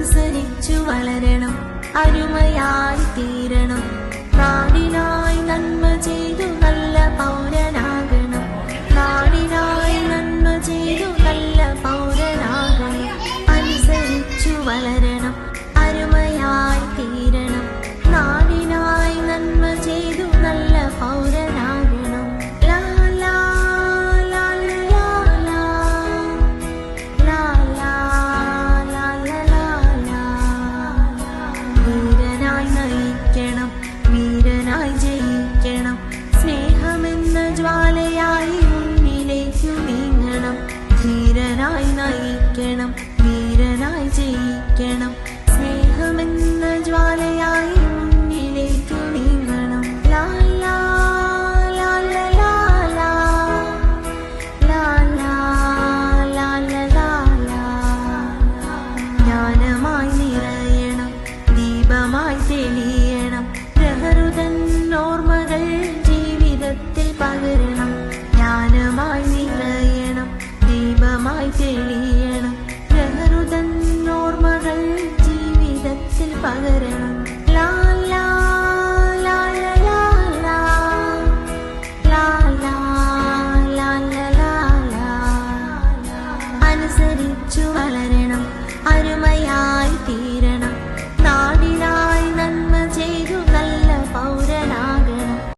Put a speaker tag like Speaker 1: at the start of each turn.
Speaker 1: അനുസരിച്ചു വളരണം അരുമയായി തീരണം. നാടിനായി നന്മ ചെയ്തു നല്ല പൗരനാകണം. നാടിനായി നന്മ ചെയ്തു നല്ല പൗരനാകണം. അനുസരിച്ചു വളരണം ജയിക്കണം. സ്നേഹമെന്ന ജ്വാലയായി മുന്നിലേക്ക് നീങ്ങണം ലാലാ ജ്ഞാനമായി നിറയണം. ദീപമായി തെളിയണം. പ്രഹൃതൻ ഓർമ്മകൾ ജീവിതത്തിൽ പകരണം. ജ്ഞാനമായി നിറയണം. ദീപമായി തെളിയണം. അനുസരിച്ചു വളരണം. അരുമ